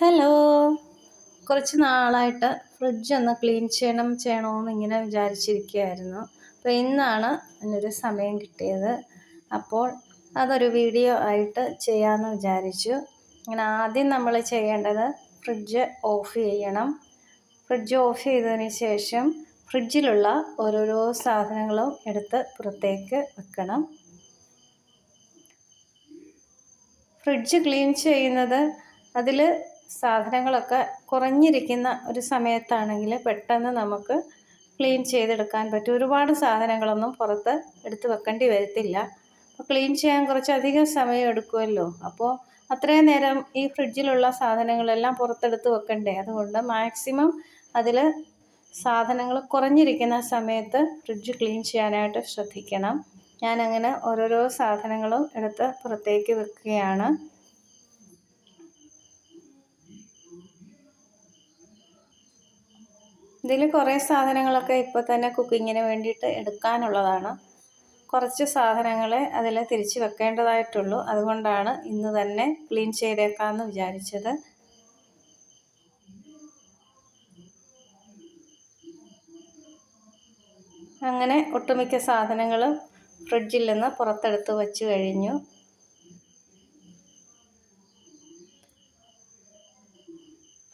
Hello. കുറച്ച് നാളായിട്ട് fridge ഒന്ന് ക്ലീൻ ചെയ്യണം ചെയ്യണമെന്ന് ഇങ്ങനെ വിചാരിച്ചിരിക്കുകയായിരുന്നു. അപ്പോൾ ഇന്നാണ് എന്നൊരു സമയം കിട്ടിയത്. അപ്പോൾ അതൊരു വീഡിയോ ആയിട്ട് ചെയ്യാമെന്ന് വിചാരിച്ചു. അങ്ങനെ ആദ്യം നമ്മൾ ചെയ്യേണ്ടത് ഫ്രിഡ്ജ് ഓഫ് ചെയ്യണം. ഫ്രിഡ്ജ് ഓഫ് ചെയ്തതിന് ശേഷം ഫ്രിഡ്ജിലുള്ള ഓരോരോ സാധനങ്ങളും എടുത്ത് പുറത്തേക്ക് വെക്കണം. ഫ്രിഡ്ജ് ക്ലീൻ ചെയ്യുന്നത് അതിൽ സാധനങ്ങളൊക്കെ കുറഞ്ഞിരിക്കുന്ന ഒരു സമയത്താണെങ്കിൽ പെട്ടെന്ന് നമുക്ക് ക്ലീൻ ചെയ്തെടുക്കാൻ പറ്റും. ഒരുപാട് സാധനങ്ങളൊന്നും പുറത്ത് എടുത്ത് വെക്കേണ്ടി വരത്തില്ല. അപ്പോൾ ക്ലീൻ ചെയ്യാൻ കുറച്ചധികം സമയം എടുക്കുമല്ലോ. അപ്പോൾ അത്രയും നേരം ഈ ഫ്രിഡ്ജിലുള്ള സാധനങ്ങളെല്ലാം പുറത്തെടുത്ത് വെക്കണ്ടേ? അതുകൊണ്ട് മാക്സിമം അതിൽ സാധനങ്ങൾ കുറഞ്ഞിരിക്കുന്ന സമയത്ത് ഫ്രിഡ്ജ് ക്ലീൻ ചെയ്യാനായിട്ട് ശ്രദ്ധിക്കണം. ഞാനങ്ങനെ ഓരോരോ സാധനങ്ങളും എടുത്ത് പുറത്തേക്ക് വെക്കുകയാണ്. ഇതിൽ കുറേ സാധനങ്ങളൊക്കെ ഇപ്പോൾ തന്നെ കുക്കിങ്ങിന് വേണ്ടിയിട്ട് എടുക്കാനുള്ളതാണ്. കുറച്ച് സാധനങ്ങൾ അതിൽ തിരിച്ച് വെക്കേണ്ടതായിട്ടുള്ളൂ. അതുകൊണ്ടാണ് ഇന്ന് തന്നെ ക്ലീൻ ചെയ്തേക്കാമെന്ന് വിചാരിച്ചത്. അങ്ങനെ ഒട്ടുമിക്ക സാധനങ്ങളും ഫ്രിഡ്ജിൽ നിന്ന് പുറത്തെടുത്ത് വെച്ച് കഴിഞ്ഞു.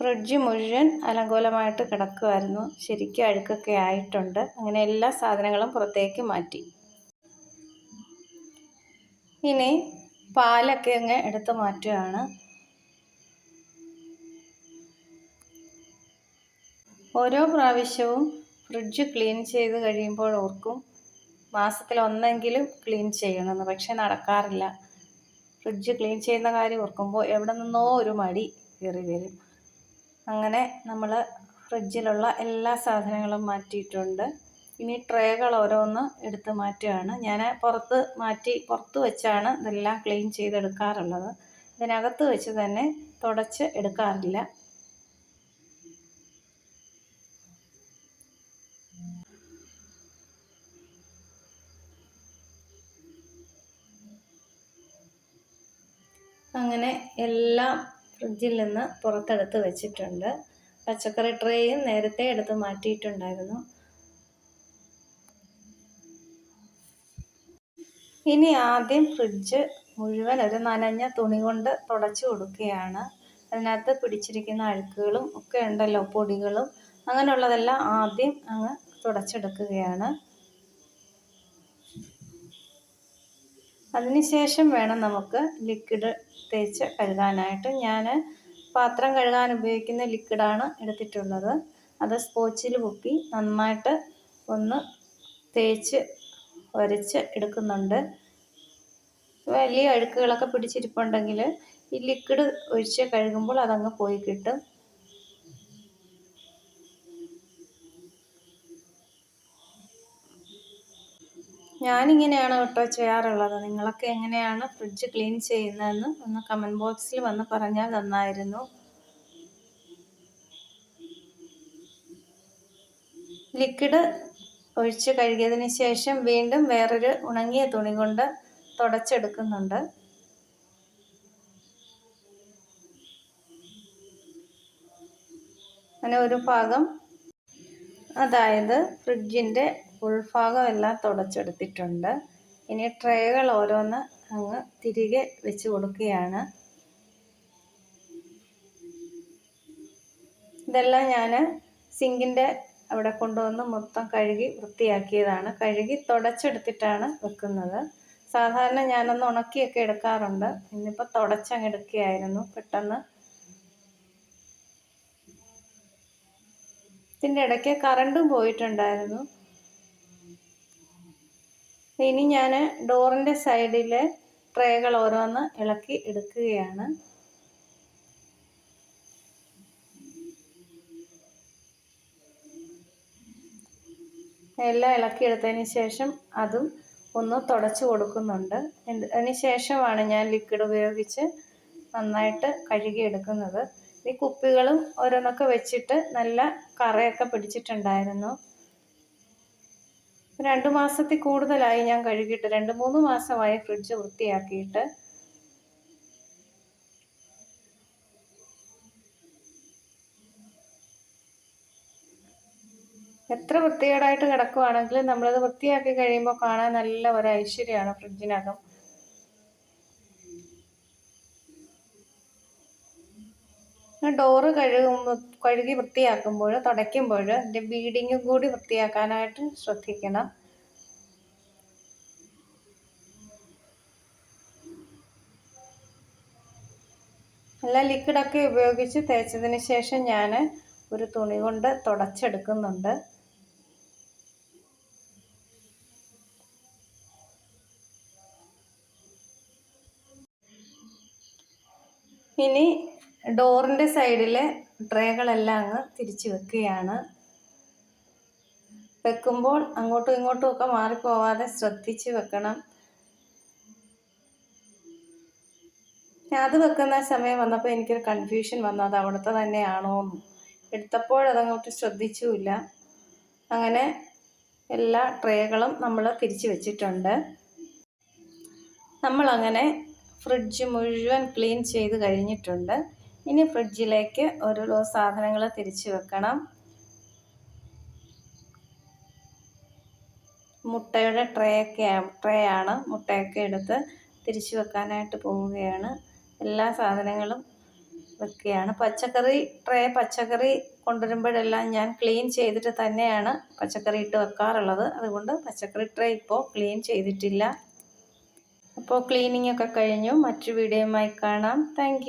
ഫ്രിഡ്ജ് മുഴുവൻ അലങ്കോലമായിട്ട് കിടക്കുമായിരുന്നു ശരിക്കും അഴുക്കൊക്കെ ആയിട്ടുണ്ട്. അങ്ങനെ എല്ലാ സാധനങ്ങളും പുറത്തേക്ക് മാറ്റി. ഇനി പാലൊക്കെ അങ്ങ് എടുത്ത് മാറ്റുകയാണ്. ഓരോ പ്രാവശ്യവും ഫ്രിഡ്ജ് ക്ലീൻ ചെയ്ത് കഴിയുമ്പോൾ ഓർക്കും മാസത്തിൽ ഒന്നെങ്കിലും ക്ലീൻ ചെയ്യണമെന്ന്. പക്ഷെ നടക്കാറില്ല. ഫ്രിഡ്ജ് ക്ലീൻ ചെയ്യുന്ന കാര്യം ഓർക്കുമ്പോൾ എവിടെ നിന്നോ ഒരു മടി കയറി വരും. അങ്ങനെ നമ്മൾ ഫ്രിഡ്ജിലുള്ള എല്ലാ സാധനങ്ങളും മാറ്റിയിട്ടുണ്ട്. ഇനി ട്രേകൾ ഓരോന്ന് എടുത്ത് മാറ്റുകയാണ്. ഞാൻ പുറത്ത് മാറ്റി പുറത്ത് വെച്ചാണ് ഇതെല്ലാം ക്ലീൻ ചെയ്തെടുക്കാറുള്ളത്. ഇതിനകത്ത് വെച്ച് തന്നെ തുടച്ച് എടുക്കാറില്ല. അങ്ങനെ എല്ലാം ഫ്രിഡ്ജിൽ നിന്ന് പുറത്തെടുത്ത് വെച്ചിട്ടുണ്ട്. പച്ചക്കറി ട്രേയും നേരത്തെ എടുത്ത് മാറ്റിയിട്ടുണ്ടായിരുന്നു. ഇനി ആദ്യം ഫ്രിഡ്ജ് മുഴുവൻ ഒരു നനഞ്ഞ തുണി കൊണ്ട് തുടച്ചു കൊടുക്കുകയാണ്. അതിനകത്ത് പിടിച്ചിരിക്കുന്ന അഴുക്കുകളും ഒക്കെ ഉണ്ടല്ലോ പൊടികളും. അങ്ങനെയുള്ളതെല്ലാം ആദ്യം അങ്ങ് തുടച്ചെടുക്കുകയാണ്. അതിനുശേഷം വേണം നമുക്ക് ലിക്വിഡ് തേച്ച് കഴുകാനായിട്ട്. ഞാൻ പാത്രം കഴുകാൻ ഉപയോഗിക്കുന്ന ലിക്വിഡാണ് എടുത്തിട്ടുള്ളത്. അത് സ്പോച്ചിൽ പൊക്കി നന്നായിട്ട് ഒന്ന് തേച്ച് ഉരച്ച് എടുക്കുന്നുണ്ട്. വലിയ അഴുക്കുകളൊക്കെ പിടിച്ചിരിപ്പുണ്ടെങ്കിൽ ഈ ലിക്വിഡ് ഒഴിച്ച് കഴുകുമ്പോൾ അതങ്ങ് പോയി കിട്ടും. ഞാനിങ്ങനെയാണ് കേട്ടോ ചെയ്യാറുള്ളത്. നിങ്ങളൊക്കെ എങ്ങനെയാണ് ഫ്രിഡ്ജ് ക്ലീൻ ചെയ്യുന്നതെന്ന് ഒന്ന് കമന്റ് ബോക്സിൽ വന്ന് പറഞ്ഞാൽ നന്നായിരുന്നു. ലിക്വിഡ് ഒഴിച്ച് കഴുകിയതിന് ശേഷം വീണ്ടും വേറൊരു ഉണങ്ങിയ തുണി കൊണ്ട് തുടച്ചെടുക്കുന്നുണ്ട്. അങ്ങനെ ഒരു ഭാഗം അതായത് ഫ്രിഡ്ജിന്റെ ഉൾഭാഗം എല്ലാം തുടച്ചെടുത്തിട്ടുണ്ട്. ഇനി ട്രേകൾ ഓരോന്ന് അങ്ങ് തിരികെ വെച്ച് കൊടുക്കുകയാണ്. ഇതെല്ലാം ഞാൻ സിങ്കിന്റെ അവിടെ കൊണ്ടുവന്ന് മൊത്തം കഴുകി വൃത്തിയാക്കിയതാണ്. കഴുകി തുടച്ചെടുത്തിട്ടാണ് വെക്കുന്നത്. സാധാരണ ഞാനൊന്ന് ഉണക്കിയൊക്കെ എടുക്കാറുണ്ട്. ഇന്നിപ്പോൾ തുടച്ചങ്ങ് എടുക്കുകയായിരുന്നു. പെട്ടെന്ന് ഇതിന്റെ ഇടയ്ക്ക് കറണ്ടും പോയിട്ടുണ്ടായിരുന്നു. ഇനി ഞാൻ ഡോറിന്റെ സൈഡിലെ ട്രേകൾ ഓരോന്ന് ഇളക്കി എടുക്കുകയാണ്. എല്ലാം ഇളക്കിയെടുത്തതിന് ശേഷം അതും ഒന്ന് തുടച്ച് കൊടുക്കുന്നുണ്ട്. അതിന് ശേഷമാണ് ഞാൻ ലിക്വിഡ് ഉപയോഗിച്ച് നന്നായിട്ട് കഴുകിയെടുക്കുന്നത് ഈ കുപ്പികളും ഓരോന്നൊക്കെ വെച്ചിട്ട് നല്ല കറയൊക്കെ പിടിച്ചിട്ടുണ്ടായിരുന്നു. രണ്ട് മാസത്തിൽ കൂടുതലായി ഞാൻ കഴുകിയിട്ട് രണ്ട് മൂന്ന് മാസമായി ഫ്രിഡ്ജ് വൃത്തിയാക്കിയിട്ട്. എത്ര വൃത്തികേടായിട്ട് കിടക്കുവാണെങ്കിലും നമ്മളത് വൃത്തിയാക്കി കഴിയുമ്പോൾ കാണാൻ നല്ല ഒരു ഐശ്വര്യമാണ് ഫ്രിഡ്ജിനകം ഡോറ് കഴുകുമ്പോൾ കഴുകി വൃത്തിയാക്കുമ്പോൾ തുടയ്ക്കുമ്പോൾ അതിന്റെ ബീഡിങ്ങും കൂടി വൃത്തിയാക്കാനായിട്ട് ശ്രദ്ധിക്കണം. നല്ല ലിക്വിഡൊക്കെ ഉപയോഗിച്ച് തേച്ചതിന് ശേഷം ഞാൻ ഒരു തുണി കൊണ്ട് തുടച്ചെടുക്കുന്നുണ്ട്. ഇനി ഡോറിന്റെ സൈഡിലെ ട്രേകളെല്ലാം അങ്ങ് തിരിച്ച് വെക്കുകയാണ്. വെക്കുമ്പോൾ അങ്ങോട്ടും ഇങ്ങോട്ടും ഒക്കെ മാറിപ്പോവാതെ ശ്രദ്ധിച്ച് വെക്കണം. ഞാൻ അത് വെക്കുന്ന സമയം വന്നപ്പോൾ എനിക്കൊരു കൺഫ്യൂഷൻ വന്നു. അത് അവിടുത്തെ എടുത്തപ്പോൾ അതങ്ങോട്ട് ശ്രദ്ധിച്ചുമില്ല. അങ്ങനെ എല്ലാ ട്രേകളും നമ്മൾ തിരിച്ച് വെച്ചിട്ടുണ്ട്. നമ്മളങ്ങനെ ഫ്രിഡ്ജ് മുഴുവൻ ക്ലീൻ ചെയ്ത് കഴിഞ്ഞിട്ടുണ്ട്. ഇനി ഫ്രിഡ്ജിലേക്ക് ഓരോ സാധനങ്ങൾ തിരിച്ച് വെക്കണം. മുട്ടയുടെ ട്രേ ഒക്കെ ട്രേ ആണ്. മുട്ടയൊക്കെ എടുത്ത് തിരിച്ച് വെക്കാനായിട്ട് പോവുകയാണ്. എല്ലാ സാധനങ്ങളും വെക്കുകയാണ്. പച്ചക്കറി ട്രേ പച്ചക്കറി കൊണ്ടുവരുമ്പോഴെല്ലാം ഞാൻ ക്ലീൻ ചെയ്തിട്ട് തന്നെയാണ് പച്ചക്കറി ഇട്ട് വെക്കാറുള്ളത്. അതുകൊണ്ട് പച്ചക്കറി ട്രേ ഇപ്പോൾ ക്ലീൻ ചെയ്തിട്ടില്ല. അപ്പോൾ ക്ലീനിങ് ഒക്കെ കഴിഞ്ഞു. മറ്റു വീഡിയോയുമായി കാണാം. താങ്ക്